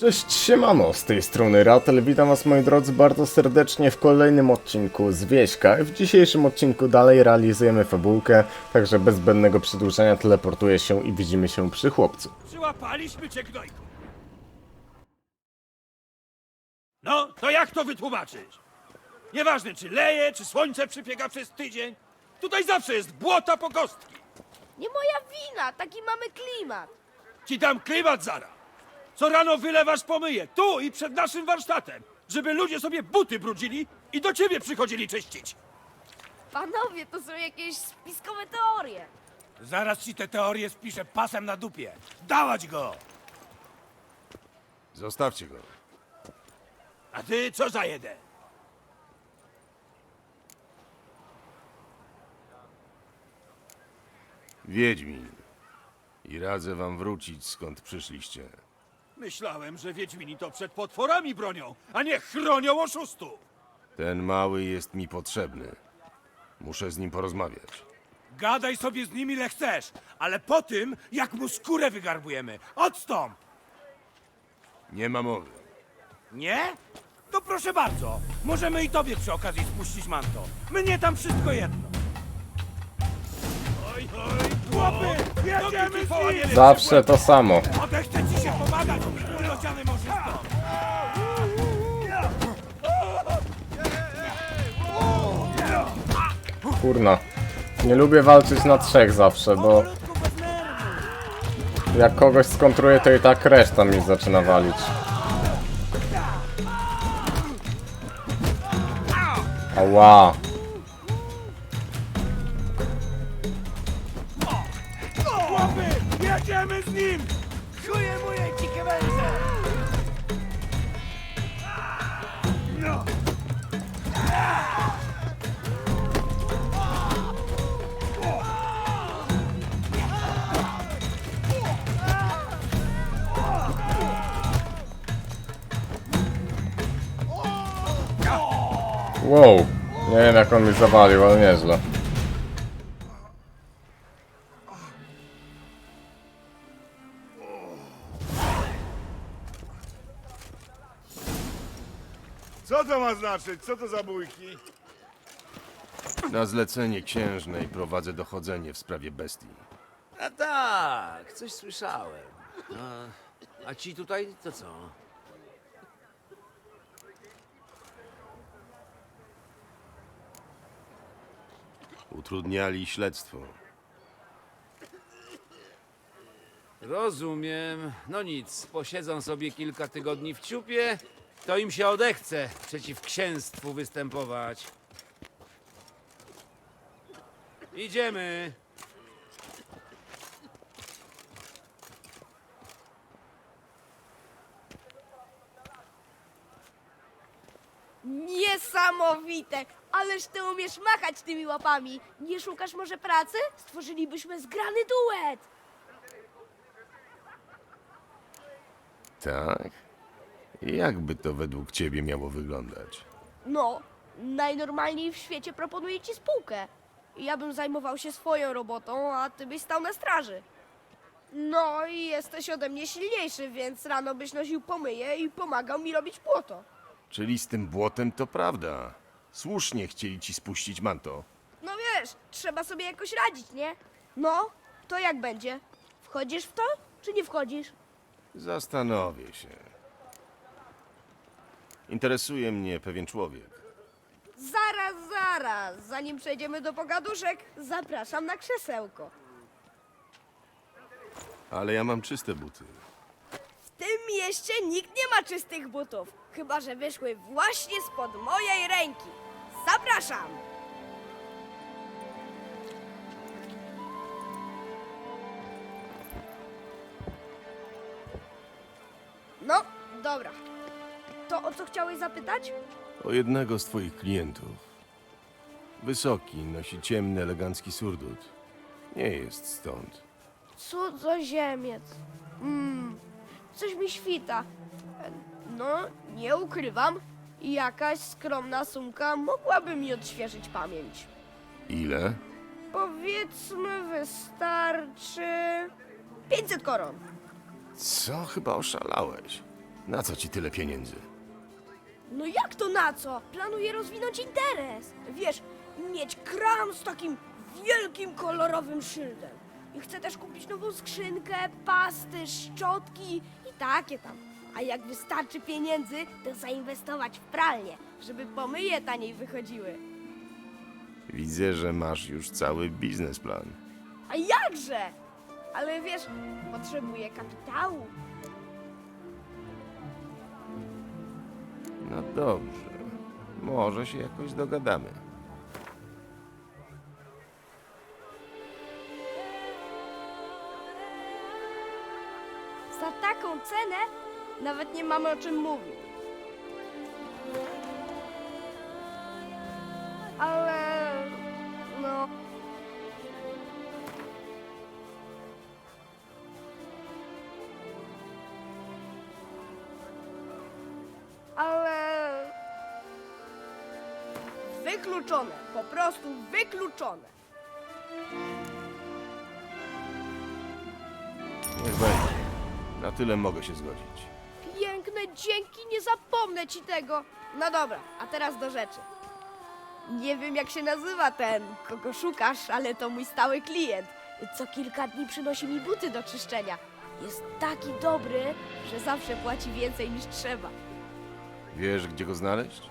Cześć, siemano, z tej strony Ratel, witam was moi drodzy bardzo serdecznie w kolejnym odcinku z Wieśka. W dzisiejszym odcinku dalej realizujemy fabułkę, także bez zbędnego przedłużenia teleportuję się i widzimy się przy chłopcu. Przyłapaliśmy cię, gnojku! No, to jak to wytłumaczyć? Nieważne, czy leje, czy słońce przypiega przez tydzień. Tutaj zawsze jest błota po kostki. Nie moja wina, taki mamy klimat. Ci dam klimat zara. Co rano wylewasz pomyję, tu i przed naszym warsztatem, żeby ludzie sobie buty brudzili i do ciebie przychodzili czyścić. Panowie, to są jakieś spiskowe teorie. Zaraz ci te teorie spiszę pasem na dupie. Dałać go! Zostawcie go. A ty co za jeden? Wiedźmin. I radzę wam wrócić skąd przyszliście. Myślałem, że Wiedźmini to przed potworami bronią, a nie chronią oszustów. Ten mały jest mi potrzebny. Muszę z nim porozmawiać. Gadaj sobie z nim ile chcesz, ale po tym, jak mu skórę wygarbujemy. Odstąp! Nie ma mowy. Nie? To proszę bardzo. Możemy i tobie przy okazji spuścić manto. Mnie tam wszystko jedno. Oj, oj, chłopy! Jedziemy z nim! Zawsze to samo. Kurna. Nie lubię walczyć na trzech zawsze, bo jak kogoś skontruję, to i tak reszta mi zaczyna walić. Ała. Wow. Nie wiem jak on mi zawalił, ale nieźle. Co to ma znaczyć? Co to za bójki? Na zlecenie księżnej prowadzę dochodzenie w sprawie bestii. A tak, coś słyszałem. A, a ci tutaj to co? Utrudniali śledztwo. Rozumiem. No nic, posiedzą sobie kilka tygodni w ciupie, to im się odechce przeciw księstwu występować. Idziemy. Niesamowite! Ależ ty umiesz machać tymi łapami. Nie szukasz może pracy? Stworzylibyśmy zgrany duet. Tak? Jakby to według ciebie miało wyglądać? No, najnormalniej w świecie proponuję ci spółkę. Ja bym zajmował się swoją robotą, a ty byś stał na straży. No i jesteś ode mnie silniejszy, więc rano byś nosił pomyje i pomagał mi robić błoto. Czyli z tym błotem to prawda. Słusznie chcieli ci spuścić manto. No wiesz, trzeba sobie jakoś radzić, nie? No, to jak będzie? Wchodzisz w to, czy nie wchodzisz? Zastanowię się. Interesuje mnie pewien człowiek. Zaraz, zaraz, zanim przejdziemy do pogaduszek, zapraszam na krzesełko. Ale ja mam czyste buty. W tym mieście nikt nie ma czystych butów, chyba że wyszły właśnie spod mojej ręki. Zapraszam! No, dobra. To o co chciałeś zapytać? O jednego z twoich klientów. Wysoki, nosi ciemny, elegancki surdut. Nie jest stąd. Cudzoziemiec. Mm, coś mi świta. No, nie ukrywam. Jakaś skromna sumka mogłaby mi odświeżyć pamięć. Ile? Powiedzmy, wystarczy 500 koron. Co? Chyba oszalałeś. Na co ci tyle pieniędzy? No jak to na co? Planuję rozwinąć interes. Wiesz, mieć kram z takim wielkim kolorowym szyldem. I chcę też kupić nową skrzynkę, pasty, szczotki i takie tam. A jak wystarczy pieniędzy, to zainwestować w pralnię, żeby pomyje taniej wychodziły. Widzę, że masz już cały biznesplan. A jakże? Ale wiesz, potrzebuję kapitału. No dobrze. Może się jakoś dogadamy. Za taką cenę nawet nie mamy o czym mówić. Ale no. Ale wykluczone, po prostu wykluczone. Niech będzie. Na tyle mogę się zgodzić. Dzięki, nie zapomnę ci tego. No dobra, a teraz do rzeczy. Nie wiem jak się nazywa ten, kogo szukasz, ale to mój stały klient. Co kilka dni przynosi mi buty do czyszczenia. Jest taki dobry, że zawsze płaci więcej niż trzeba. Wiesz, gdzie go znaleźć?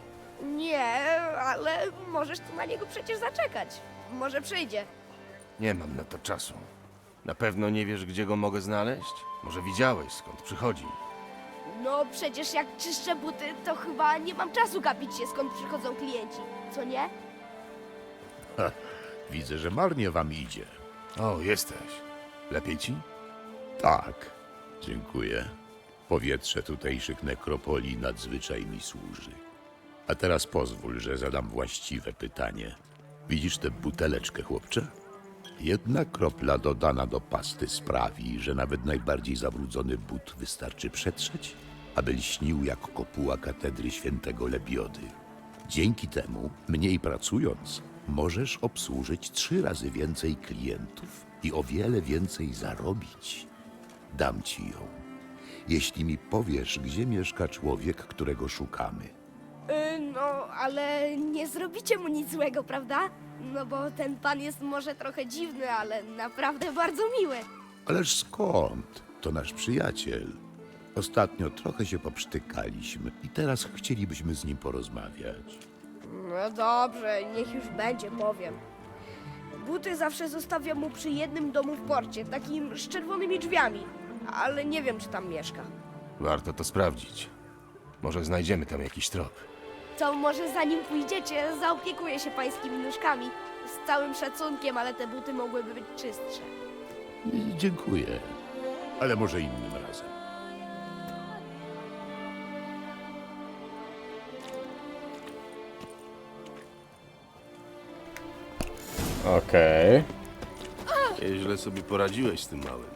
Nie, ale możesz tu na niego przecież zaczekać. Może przyjdzie. Nie mam na to czasu. Na pewno nie wiesz, gdzie go mogę znaleźć? Może widziałeś, skąd przychodzi? No przecież jak czyszczę buty, to chyba nie mam czasu gapić się skąd przychodzą klienci. Co nie? Widzę, że marnie wam idzie. O, jesteś. Lepiej ci? Tak, dziękuję. Powietrze tutejszych nekropolii nadzwyczaj mi służy. A teraz pozwól, że zadam właściwe pytanie. Widzisz tę buteleczkę, chłopcze? Jedna kropla dodana do pasty sprawi, że nawet najbardziej zabrudzony but wystarczy przetrzeć, aby lśnił jak kopuła katedry świętego Lebiody. Dzięki temu, mniej pracując, możesz obsłużyć trzy razy więcej klientów i o wiele więcej zarobić. Dam ci ją. Jeśli mi powiesz, gdzie mieszka człowiek, którego szukamy. Y, no, ale nie zrobicie mu nic złego, prawda? No bo ten pan jest może trochę dziwny, ale naprawdę bardzo miły. Ależ skąd? To nasz przyjaciel. Ostatnio trochę się poprztykaliśmy i teraz chcielibyśmy z nim porozmawiać. No dobrze, niech już będzie, powiem. Buty zawsze zostawiam mu przy jednym domu w porcie, takim z czerwonymi drzwiami. Ale nie wiem, czy tam mieszka. Warto to sprawdzić. Może znajdziemy tam jakiś trop. To może zanim pójdziecie, zaopiekuję się pańskimi nóżkami. Z całym szacunkiem, ale te buty mogłyby być czystsze. I dziękuję, ale może innym razem. Okej. Nieźle sobie poradziłeś z tym małym.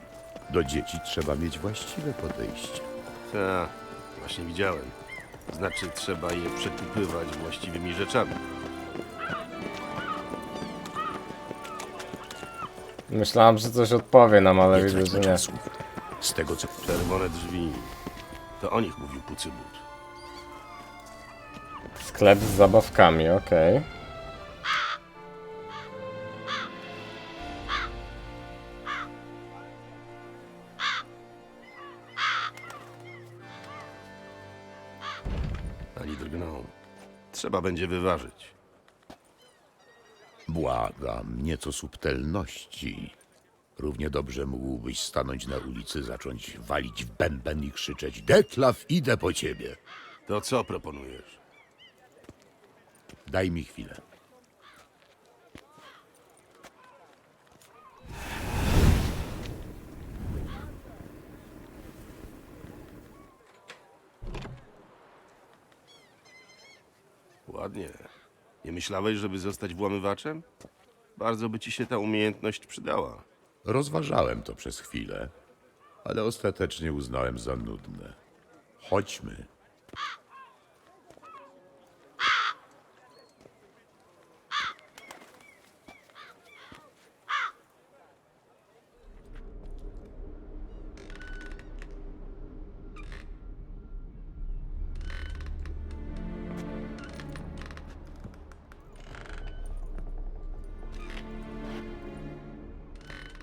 Do dzieci trzeba mieć właściwe podejście. Tak, właśnie widziałem. Znaczy, trzeba je przekupywać właściwymi rzeczami. Myślałem, że coś odpowie nam, ale widzę, że traćmy nie. czasu. Z tego co Czerwone drzwi. To o nich mówił Pucybut. Sklep z zabawkami, okej. Trzeba będzie wyważyć. Błagam, nieco subtelności. Równie dobrze mógłbyś stanąć na ulicy, zacząć walić w bęben i krzyczeć Detlaf, idę po ciebie. To co proponujesz? Daj mi chwilę. Ładnie. Nie myślałeś, żeby zostać włamywaczem? Bardzo by ci się ta umiejętność przydała. Rozważałem to przez chwilę, ale ostatecznie uznałem za nudne. Chodźmy.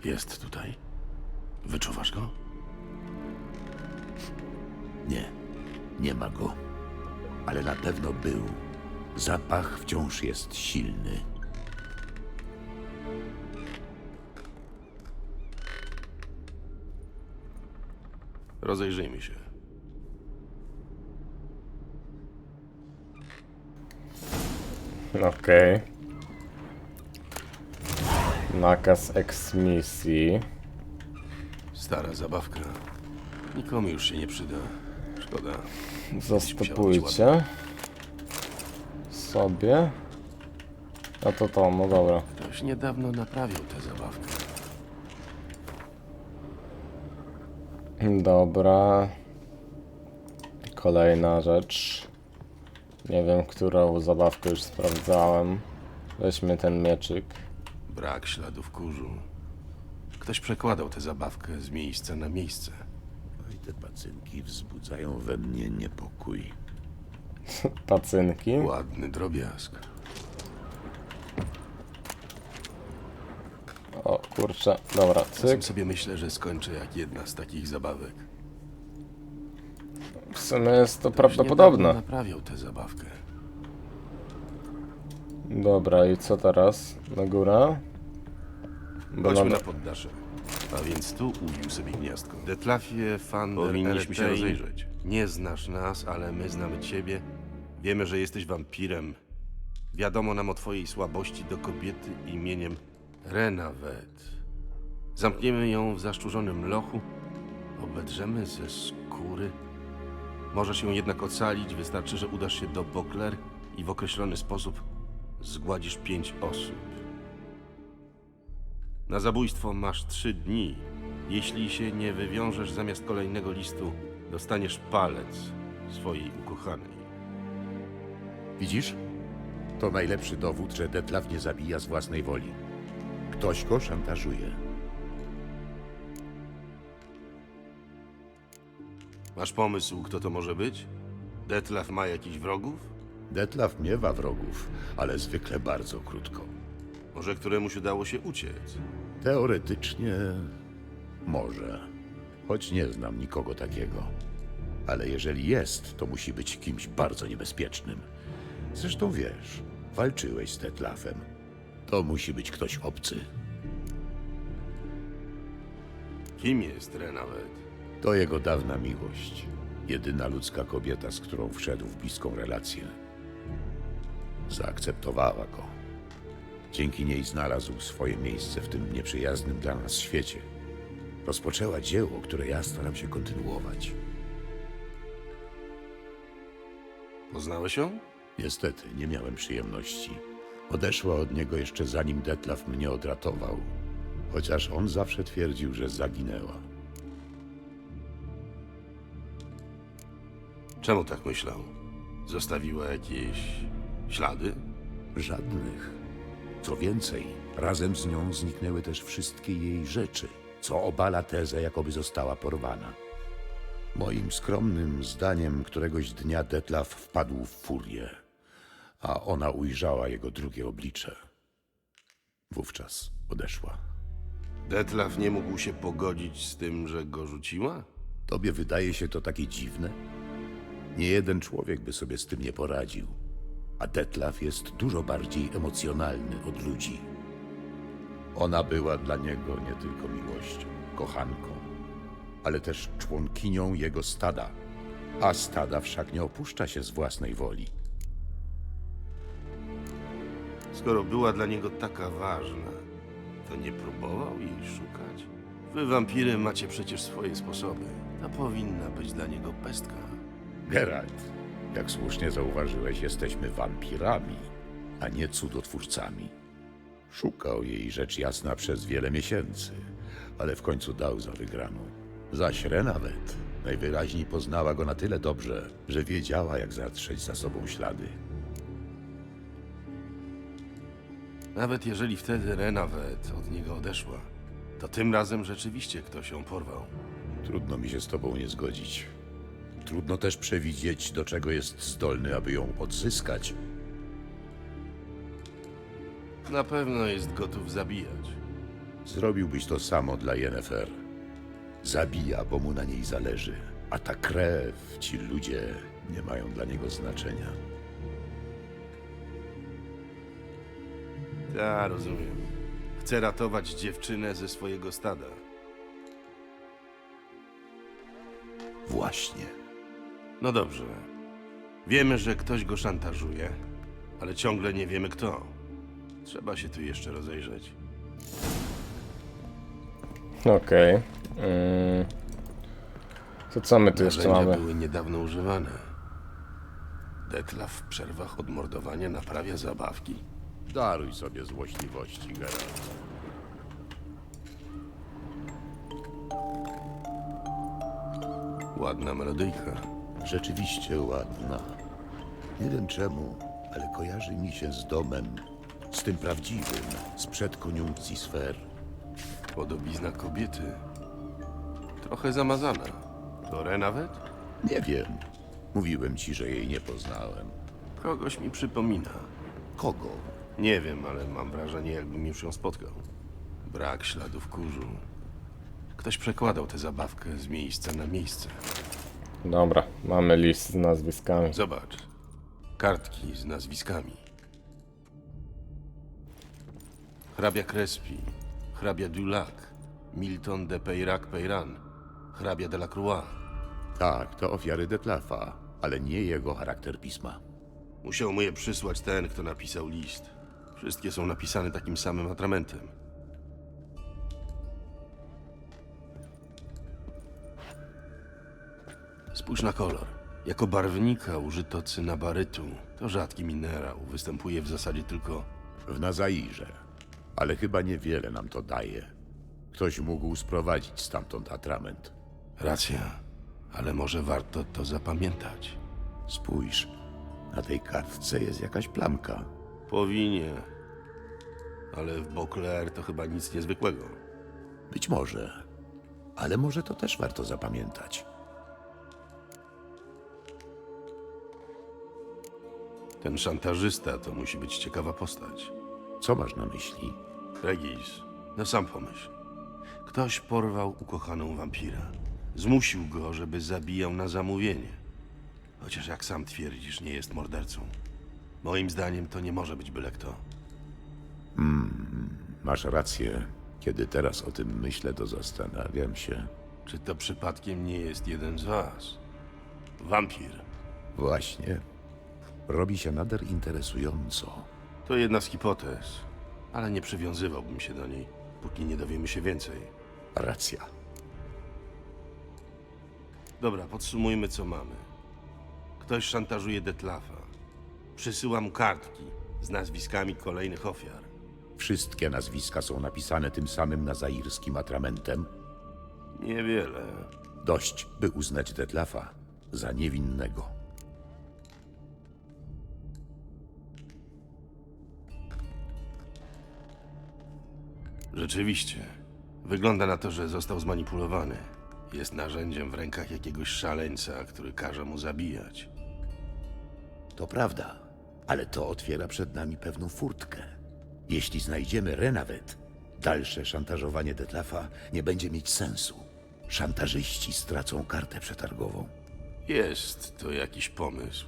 Jest tutaj. Wyczuwasz go? Nie, nie ma go. Ale na pewno był. Zapach wciąż jest silny. Rozejrzyjmy się. Okej. Nakaz eksmisji. Stara zabawka. Nikomu już się nie przyda. Szkoda. Zastopujcie. Sobie. A to to, no dobra. Ktoś niedawno naprawił tę zabawkę. Dobra. Kolejna rzecz. Nie wiem, którą zabawkę już sprawdzałem. Weźmy ten mieczyk. Brak śladów kurzu. Ktoś przekładał tę zabawkę z miejsca na miejsce. No i te pacynki wzbudzają we mnie niepokój. Pacynki. Ładny drobiazg. O kurczę, dobra, Czasem cyk. sobie myślę, że skończę jak jedna z takich zabawek. W sumie jest to Ktoś prawdopodobne. niedawno naprawiał tę zabawkę. Dobra, i co teraz? Na górę? Bo Chodźmy na... poddasze. A więc tu ubił sobie gniazdko. Detlafie fan Powinniśmy się rozejrzeć. Nie znasz nas, ale my znamy ciebie. Wiemy, że jesteś wampirem. Wiadomo nam o twojej słabości do kobiety imieniem Renavet. Zamkniemy ją w zaszczurzonym lochu, obedrzemy ze skóry. Możesz ją jednak ocalić, wystarczy, że udasz się do Bokler i w określony sposób zgładzisz pięć osób. Na zabójstwo masz trzy dni. Jeśli się nie wywiążesz zamiast kolejnego listu, dostaniesz palec swojej ukochanej. Widzisz? To najlepszy dowód, że Detlaf nie zabija z własnej woli. Ktoś go szantażuje. Masz pomysł, kto to może być? Detlaf ma jakichś wrogów? Detlaf miewa wrogów, ale zwykle bardzo krótko. Może któremuś udało się uciec? Teoretycznie może, choć nie znam nikogo takiego. Ale jeżeli jest, to musi być kimś bardzo niebezpiecznym. Zresztą wiesz, walczyłeś z Detlafem. To musi być ktoś obcy. Kim jest Renavet? To jego dawna miłość. Jedyna ludzka kobieta, z którą wszedł w bliską relację. Zaakceptowała go. Dzięki niej znalazł swoje miejsce w tym nieprzyjaznym dla nas świecie. Rozpoczęła dzieło, które ja staram się kontynuować. Poznałeś ją? Niestety, nie miałem przyjemności. Odeszła od niego jeszcze zanim Detlaf mnie odratował. Chociaż on zawsze twierdził, że zaginęła. Czemu tak myślał? Zostawiła jakieś ślady? Żadnych. Co więcej, razem z nią zniknęły też wszystkie jej rzeczy, co obala tezę, jakoby została porwana. Moim skromnym zdaniem któregoś dnia Detlaf wpadł w furię, a ona ujrzała jego drugie oblicze. Wówczas odeszła. Detlaf nie mógł się pogodzić z tym, że go rzuciła? Tobie wydaje się to takie dziwne? Nie jeden człowiek by sobie z tym nie poradził. A Detlaf jest dużo bardziej emocjonalny od ludzi. Ona była dla niego nie tylko miłością, kochanką, ale też członkinią jego stada. A stada wszak nie opuszcza się z własnej woli. Skoro była dla niego taka ważna, to nie próbował jej szukać? Wy, wampiry, macie przecież swoje sposoby. To powinna być dla niego pestka. Geralt, jak słusznie zauważyłeś, jesteśmy wampirami, a nie cudotwórcami. Szukał jej rzecz jasna przez wiele miesięcy, ale w końcu dał za wygraną. Zaś Renavet najwyraźniej poznała go na tyle dobrze, że wiedziała, jak zatrzeć za sobą ślady. Nawet jeżeli wtedy Renavet od niego odeszła, to tym razem rzeczywiście ktoś ją porwał. Trudno mi się z tobą nie zgodzić. Trudno też przewidzieć, do czego jest zdolny, aby ją odzyskać. Na pewno jest gotów zabijać. Zrobiłbyś to samo dla Yennefer. Zabija, bo mu na niej zależy. A ta krew, ci ludzie nie mają dla niego znaczenia. Ta, rozumiem. Chcę ratować dziewczynę ze swojego stada. Właśnie. No dobrze. Wiemy, że ktoś go szantażuje, ale ciągle nie wiemy kto. Trzeba się tu jeszcze rozejrzeć. Okej. Mm. To co my tu jeszcze Narzędzia mamy? były niedawno używane. Detlaf w przerwach od mordowania naprawia zabawki. Daruj sobie złośliwości, Geralt. Ładna melodyjka. Rzeczywiście ładna. Nie wiem czemu, ale kojarzy mi się z domem. Z tym prawdziwym, sprzed koniunkcji sfer. Podobizna kobiety. Trochę zamazana. To Renawet? Nie wiem. Mówiłem ci, że jej nie poznałem. Kogoś mi przypomina. Kogo? Nie wiem, ale mam wrażenie, jakbym już ją spotkał. Brak śladów kurzu. Ktoś przekładał tę zabawkę z miejsca na miejsce. Dobra, mamy list z nazwiskami. Zobacz. Kartki z nazwiskami. Hrabia Crespi, hrabia Dulac, Milton de Peyrac-Peyran, hrabia de la Croix. Tak, to ofiary Detlafa, ale nie jego charakter pisma. Musiał mu je przysłać ten, kto napisał list. Wszystkie są napisane takim samym atramentem. Spójrz na kolor. Jako barwnika użyto cynabarytu. To rzadki minerał. Występuje w zasadzie tylko... W Nazairze. Ale chyba niewiele nam to daje. Ktoś mógł sprowadzić stamtąd atrament. Racja. Ale może warto to zapamiętać. Spójrz, na tej kartce jest jakaś plamka. Powinie. Ale w Beauclair to chyba nic niezwykłego. Być może, ale może to też warto zapamiętać. Ten szantażysta to musi być ciekawa postać. Co masz na myśli? Regis, no sam pomyśl. Ktoś porwał ukochaną wampira. Zmusił go, żeby zabijał na zamówienie. Chociaż jak sam twierdzisz, nie jest mordercą. Moim zdaniem to nie może być byle kto. Masz rację. Kiedy teraz o tym myślę, to zastanawiam się. Czy to przypadkiem nie jest jeden z was? Wampir. Właśnie. Robi się nader interesująco. To jedna z hipotez, ale nie przywiązywałbym się do niej, póki nie dowiemy się więcej. Racja. Dobra, podsumujmy co mamy. Ktoś szantażuje Detlafa. Przysyła mu kartki z nazwiskami kolejnych ofiar. Wszystkie nazwiska są napisane tym samym nazairskim atramentem. Niewiele. Dość, by uznać Detlafa za niewinnego. Rzeczywiście. Wygląda na to, że został zmanipulowany. Jest narzędziem w rękach jakiegoś szaleńca, który każe mu zabijać. To prawda, ale to otwiera przed nami pewną furtkę. Jeśli znajdziemy Renawet, dalsze szantażowanie Detlafa nie będzie mieć sensu. Szantażyści stracą kartę przetargową. Jest to jakiś pomysł.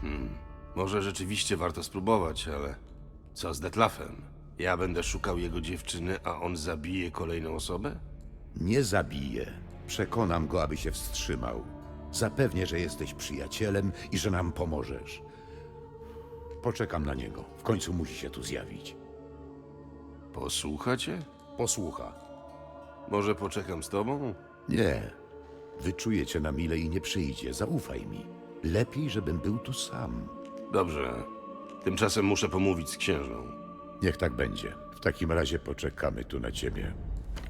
Hmm. Może rzeczywiście warto spróbować, ale co z Detlafem? Ja będę szukał jego dziewczyny, a on zabije kolejną osobę? Nie zabiję. Przekonam go, aby się wstrzymał. Zapewnię, że jesteś przyjacielem i że nam pomożesz. Poczekam na niego. W końcu musi się tu zjawić. Posłuchacie? Posłucha. Może poczekam z tobą? Nie. Wyczuje cię na mile i nie przyjdzie. Zaufaj mi. Lepiej, żebym był tu sam. Dobrze. Tymczasem muszę pomówić z księżną. Niech tak będzie. W takim razie poczekamy tu na ciebie.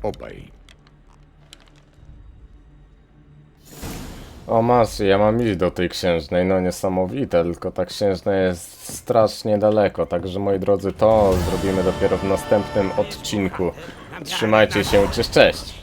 Obaj. O masz, ja mam iść do tej księżnej, no niesamowite, tylko ta księżna jest strasznie daleko, także moi drodzy, to zrobimy dopiero w następnym odcinku. Trzymajcie się, cześć, cześć!